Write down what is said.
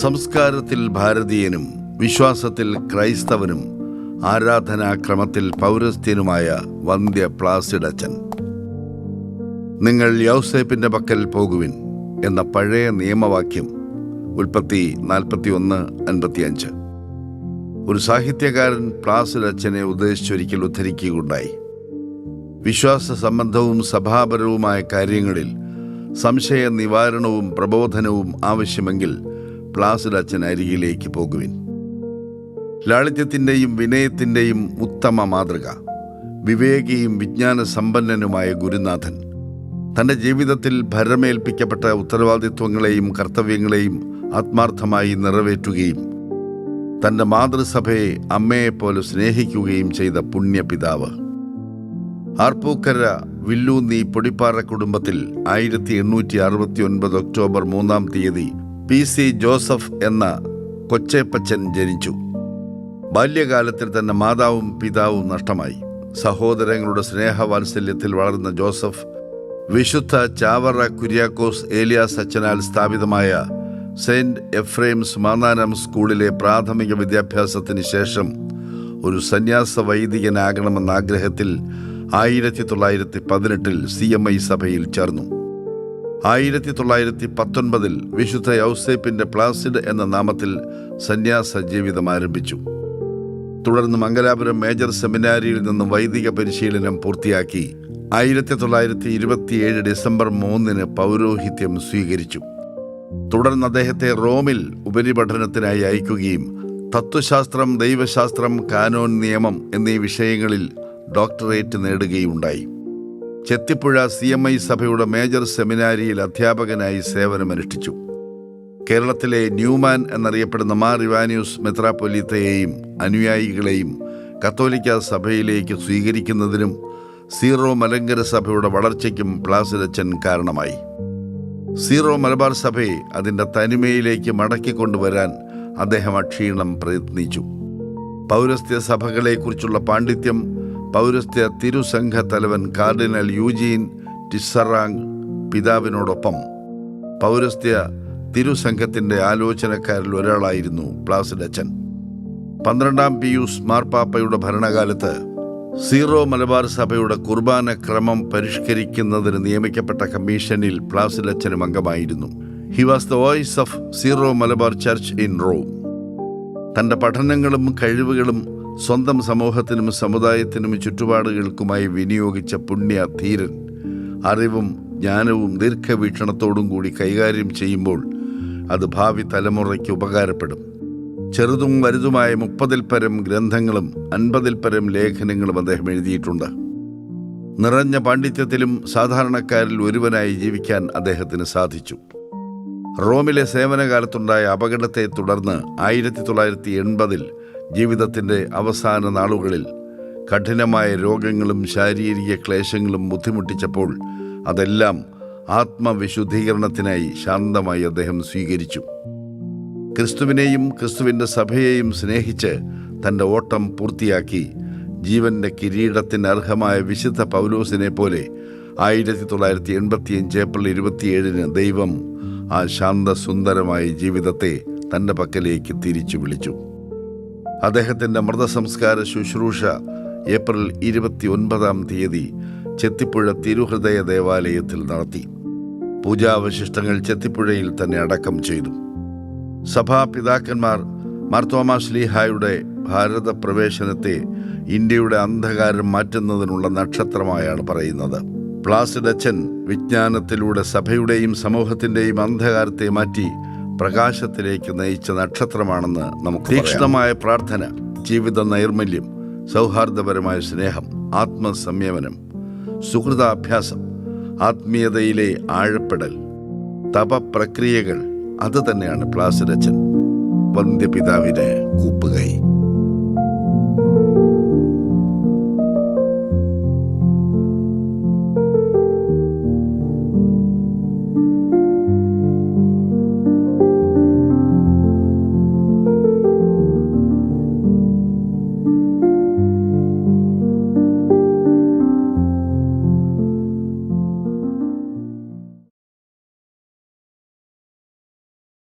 സംസ്കാരത്തിൽ ഭാരതീയനും വിശ്വാസത്തിൽ ക്രൈസ്തവനും ആരാധനാക്രമത്തിൽ പൗരസ്ത്യനുമായ വന്ധ്യ പ്ലാസിഡച്ചൻ. നിങ്ങൾ യൗസേപ്പിന്റെ പക്കൽ പോകുവിൻ എന്ന പഴയ നിയമവാക്യം ഉൽപ്പത്തി നാൽപ്പത്തി ഒന്ന് അൻപത്തിയഞ്ച്. ഒരു സാഹിത്യകാരൻ പ്ലാസിഡച്ചനെ ഉദ്ദേശിച്ചൊരിക്കൽ ഉദ്ധരിക്കുകയുണ്ടായി. വിശ്വാസ സംബന്ധവും സഭാപരവുമായ കാര്യങ്ങളിൽ സംശയ നിവാരണവും പ്രബോധനവും ആവശ്യമെങ്കിൽ പ്ലാസിഡ് അച്ഛൻ അരികിലേക്ക് പോകുവിൻ. ലാളിത്യത്തിന്റെയും വിനയത്തിന്റെയും ഉത്തമ മാതൃക വിവേകിയും വിജ്ഞാന സമ്പന്നനുമായ ഗുരുനാഥൻ തന്റെ ജീവിതത്തിൽ ഭരമേൽപ്പിക്കപ്പെട്ട ഉത്തരവാദിത്വങ്ങളെയും കർത്തവ്യങ്ങളെയും ആത്മാർത്ഥമായി നിറവേറ്റുകയും തന്റെ മാതൃസഭയെ അമ്മയെപ്പോലെ സ്നേഹിക്കുകയും ചെയ്ത പുണ്യപിതാവ്. ആർപ്പൂക്കര വില്ലൂന്നി പൊടിപ്പാറ കുടുംബത്തിൽ ആയിരത്തി എണ്ണൂറ്റി അറുപത്തി ഒൻപത് ഒക്ടോബർ മൂന്നാം തീയതി പി സി ജോസഫ് എന്ന കൊച്ചേപ്പച്ചൻ ജനിച്ചു. ബാല്യകാലത്തിൽ തന്നെ മാതാവും പിതാവും നഷ്ടമായി. സഹോദരങ്ങളുടെ സ്നേഹവാത്സല്യത്തിൽ വളർന്ന ജോസഫ് വിശുദ്ധ ചാവറ കുര്യാക്കോസ് ഏലിയാസ് അച്ഛനാൽ സ്ഥാപിതമായ സെയിന്റ് എഫ്രേംസ് മാന്നാനം സ്കൂളിലെ പ്രാഥമിക വിദ്യാഭ്യാസത്തിന് ശേഷം ഒരു സന്യാസ വൈദികനാകണമെന്ന ആഗ്രഹത്തിൽ ആയിരത്തി തൊള്ളായിരത്തി പതിനെട്ടിൽ സി എം ഐ സഭയിൽ ചേർന്നു. ആയിരത്തി തൊള്ളായിരത്തി പത്തൊൻപതിൽ വിശുദ്ധ യൗസേപ്പിന്റെ പ്ലാസിഡ് എന്ന നാമത്തിൽ സന്യാസ ജീവിതം ആരംഭിച്ചു. തുടർന്ന് മംഗലാപുരം മേജർ സെമിനാരിയിൽ നിന്ന് വൈദിക പരിശീലനം പൂർത്തിയാക്കി ആയിരത്തി തൊള്ളായിരത്തി ഇരുപത്തിയേഴ് ഡിസംബർ മൂന്നിന് പൗരോഹിത്യം സ്വീകരിച്ചു. തുടർന്ന് അദ്ദേഹത്തെ റോമിൽ ഉപരിപഠനത്തിനായി അയക്കുകയും തത്വശാസ്ത്രം ദൈവശാസ്ത്രം കാനോൻ നിയമം എന്നീ വിഷയങ്ങളിൽ ഡോക്ടറേറ്റ് നേടുകയുണ്ടായി ചെത്തിപ്പുഴ സി എം ഐ സഭയുടെ മേജർ സെമിനാരിയിൽ അധ്യാപകനായി സേവനമനുഷ്ഠിച്ചു. കേരളത്തിലെ ന്യൂമാൻ എന്നറിയപ്പെടുന്ന മാർ ഇവാനിയൂസ് മെത്രാപ്പൊലീത്തയെയും അനുയായികളെയും കത്തോലിക്ക സഭയിലേക്ക് സ്വീകരിക്കുന്നതിനും സീറോ മലങ്കര സഭയുടെ വളർച്ചയ്ക്കും പ്ലാസിലച്ചൻ കാരണമായി. സീറോ മലബാർ സഭയെ അതിന്റെ തനിമയിലേക്ക് മടക്കിക്കൊണ്ടുവരാൻ അദ്ദേഹം അക്ഷീണം പ്രയത്നിച്ചു. പൗരസ്ത്യ സഭകളെക്കുറിച്ചുള്ള പാണ്ഡിത്യം പൗരസ്ത്യ തിരുസംഘ തലവൻ കാർഡിനൽ യൂജീൻ ടിസറാങ് പിതാവിനോടൊപ്പം പൗരസ്ത്യ തിരുസംഘത്തിന്റെ ആലോചനക്കാരിൽ ഒരാളായിരുന്നു പ്ലാസിഡ് അച്ഛൻ. പന്ത്രണ്ടാം പിയൂസ് മാർപ്പാപ്പയുടെ ഭരണകാലത്ത് സീറോ മലബാർ സഭയുടെ കുർബാന ക്രമം പരിഷ്കരിക്കുന്നതിന് നിയമിക്കപ്പെട്ട കമ്മീഷനിൽ പ്ലാസിഡ് അച്ഛനും അംഗമായിരുന്നു. He was the voice of Syro Malabar church in Rome തന്റെ പഠനങ്ങളും കഴിവുകളും സ്വന്തം സമൂഹത്തിനും സമുദായത്തിനും ചുറ്റുപാടുകൾക്കുമായി വിനിയോഗിച്ച പുണ്യ ധീരൻ അറിവും ജ്ഞാനവും ദീർഘവീക്ഷണത്തോടും കൂടി കൈകാര്യം ചെയ്യുമ്പോൾ അത് ഭാവി തലമുറയ്ക്ക് ഉപകാരപ്പെടും. ചെറുതും വലുതുമായ മുപ്പതിൽ പരം ഗ്രന്ഥങ്ങളും അൻപതിൽ പരം ലേഖനങ്ങളും അദ്ദേഹം എഴുതിയിട്ടുണ്ട്. നിറഞ്ഞ പാണ്ഡിത്യത്തിലും സാധാരണക്കാരിൽ ഒരുവനായി ജീവിക്കാൻ അദ്ദേഹത്തിന് സാധിച്ചു. റോമിലെ സേവനകാലത്തുണ്ടായ അപകടത്തെ തുടർന്ന് ആയിരത്തി തൊള്ളായിരത്തി എൺപതിൽ ജീവിതത്തിന്റെ അവസാന നാളുകളിൽ കഠിനമായ രോഗങ്ങളും ശാരീരിക ക്ലേശങ്ങളും ബുദ്ധിമുട്ടിച്ചപ്പോൾ അതെല്ലാം ആത്മവിശുദ്ധീകരണത്തിനായി ശാന്തമായി അദ്ദേഹം സ്വീകരിച്ചു. ക്രിസ്തുവിനെയും ക്രിസ്തുവിന്റെ സഭയെയും സ്നേഹിച്ച് തന്റെ ഓട്ടം പൂർത്തിയാക്കി ജീവന്റെ കിരീടത്തിന് അർഹമായ വിശുദ്ധ പൗലോസിനെ പോലെ ആയിരത്തി തൊള്ളായിരത്തി എൺപത്തിയഞ്ച് ഏപ്രിൽ ഇരുപത്തിയേഴിന് ദൈവം ആ ശാന്തസുന്ദരമായ ജീവിതത്തെ തന്റെ പക്കലേക്ക് തിരിച്ചു വിളിച്ചു. അദ്ദേഹത്തിന്റെ മൃതസംസ്കാര ശുശ്രൂഷ ഏപ്രിൽ ഇരുപത്തി ഒൻപതാം തീയതി ചെത്തിപ്പുഴ തിരുഹൃദയ ദേവാലയത്തിൽ നടത്തി. പൂജാവശിഷ്ടങ്ങൾ ചെത്തിപ്പുഴയിൽ തന്നെ അടക്കം ചെയ്തു. സഭാപിതാക്കന്മാർ മാർത്തോമാ ശ്ലീഹായുടെ ഭാരത പ്രവേശനത്തെ ഇന്ത്യയുടെ അന്ധകാരം മാറ്റുന്നതിനുള്ള നക്ഷത്രമായാണ് പറയുന്നത്. പ്ലാസിഡച്ചൻ വിജ്ഞാനത്തിലൂടെ സഭയുടെയും സമൂഹത്തിന്റെയും അന്ധകാരത്തെ മാറ്റി പ്രകാശത്തിലേക്ക് നയിച്ച നക്ഷത്രമാണെന്ന് നമുക്ക് തീക്ഷ്ണമായ പ്രാർത്ഥന ജീവിത നൈർമല്യം സൗഹാർദ്ദപരമായ സ്നേഹം ആത്മസംയമനം സുഹൃതാഭ്യാസം ആത്മീയതയിലെ ആഴപ്പെടൽ തപപ്രക്രിയകൾ അത് തന്നെയാണ് പ്ലാസരച്ചൻ. വന്ധ്യപിതാവിന് കൂപ്പുകൈ.